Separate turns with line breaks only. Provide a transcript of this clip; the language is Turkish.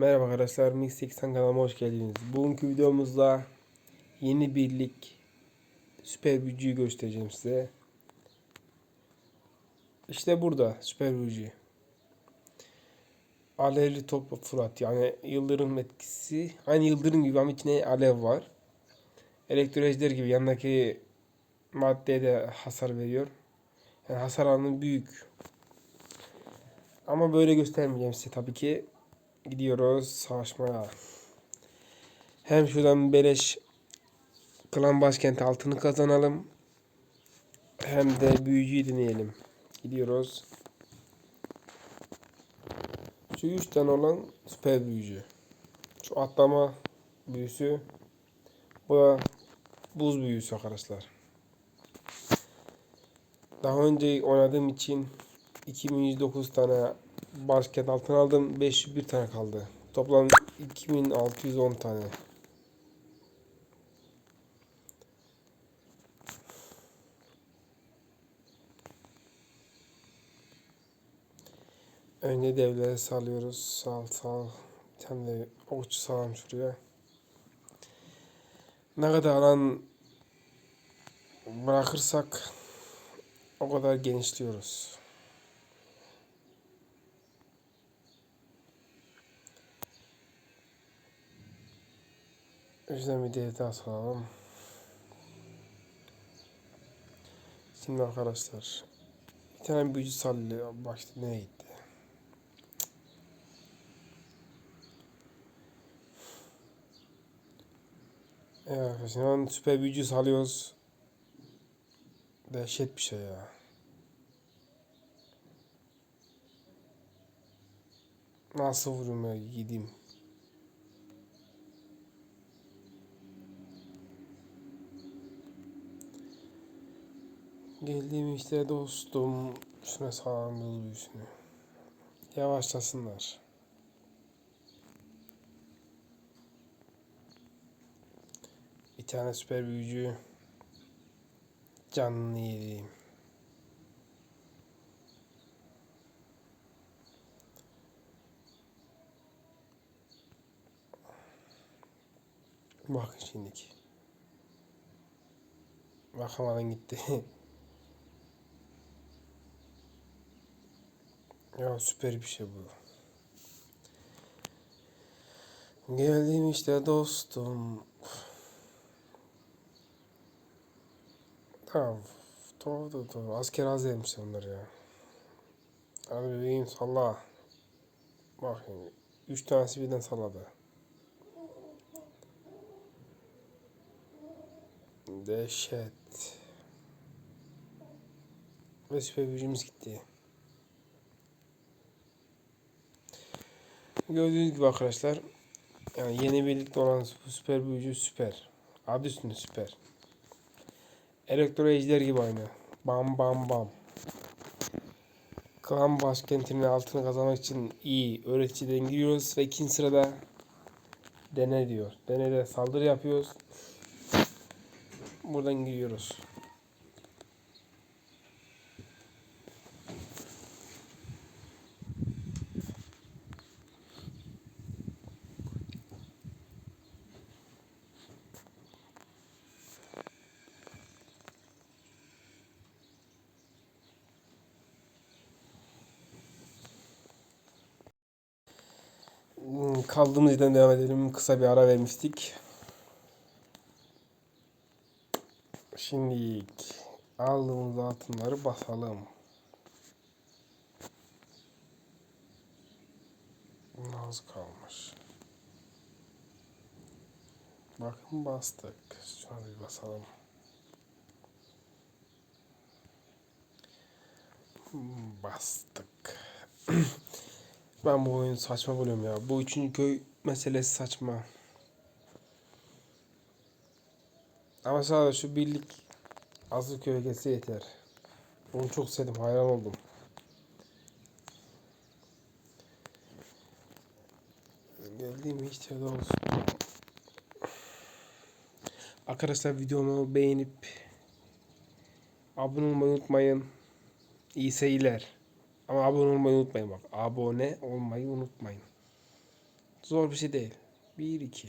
Merhaba arkadaşlar, Mix 80 kanalıma hoş geldiniz. Bugünkü videomuzda yeni birlik süper büyücüyü göstereceğim size. İşte burada süper büyücü. Alevli top fırlat yani yıldırım etkisi. Aynı yıldırım gibi ama içine alev var. Elektrojder gibi yanındaki maddeye de hasar veriyor. Yani hasar alanı büyük. Ama böyle göstermeyeceğim size tabii ki. Gidiyoruz savaşmaya. Hem şuradan beleş klan başkenti altını kazanalım. Hem de büyücüyü deneyelim. Gidiyoruz. Şu üç tane olan süper büyücü. Şu atlama büyüsü. Bu da buz büyüsü arkadaşlar. Daha önce oynadığım için 2109 tane başkent altın aldım. 501 tane kaldı. Toplam 2610 tane. Önce devleri salıyoruz. Sal sal. Bir de okçu salalım şuraya. Ne kadar alan bırakırsak o kadar genişliyoruz. Yüzden bir dev daha soralım. Şimdi arkadaşlar bir tane büyücü sallıyor. Başta nereye gitti? Evet arkadaşlar an süper büyücü salıyoruz. Dehşet bir şey ya. Nasıl vururum ya gideyim. Geldim işte dostum. Şuna sağlam yol büyüsünü. Yavaşlasınlar. Bir tane süper büyücü. Canını yediğim. Bakın şimdiki. Bakamadan gitti. ya süper bir şey bu. Geldim işte dostum. Tamam. Doğru doğru doğru. Asker az yemiş onlar ya. Hadi bebeğim salla. Bak şimdi. Üç tanesi birden salladı. Dehşet. Ve süper gücümüz gitti. Gördüğünüz gibi arkadaşlar yani yeni birlikte olan süper büyücü süper. Adı üstünde süper. Elektro ejder gibi aynı. Bam bam bam. Klan başkentinin altını kazanmak için iyi. Öğreticiden giriyoruz ve ikinci sırada dene diyor. Denede saldırı yapıyoruz. Buradan giriyoruz. Kaldığımız yerden devam edelim. Kısa bir ara vermiştik. Şimdi aldığımız altınları basalım. Az kalmış. Bakın bastık. Şuna bir basalım. Hmm, Bastık. Ben bu oyunu saçma buluyorum ya. Bu üçüncü köy meselesi saçma. Ama sadece şu birlik asıl köye gelse yeter. Onu çok sevdim, hayran oldum. Geldiğim de olsun. Arkadaşlar videomu beğenip abone olmayı unutmayın. İyi seyirler. Ama abone olmayı unutmayın bak. Abone olmayı unutmayın. Zor bir şey değil. 1 2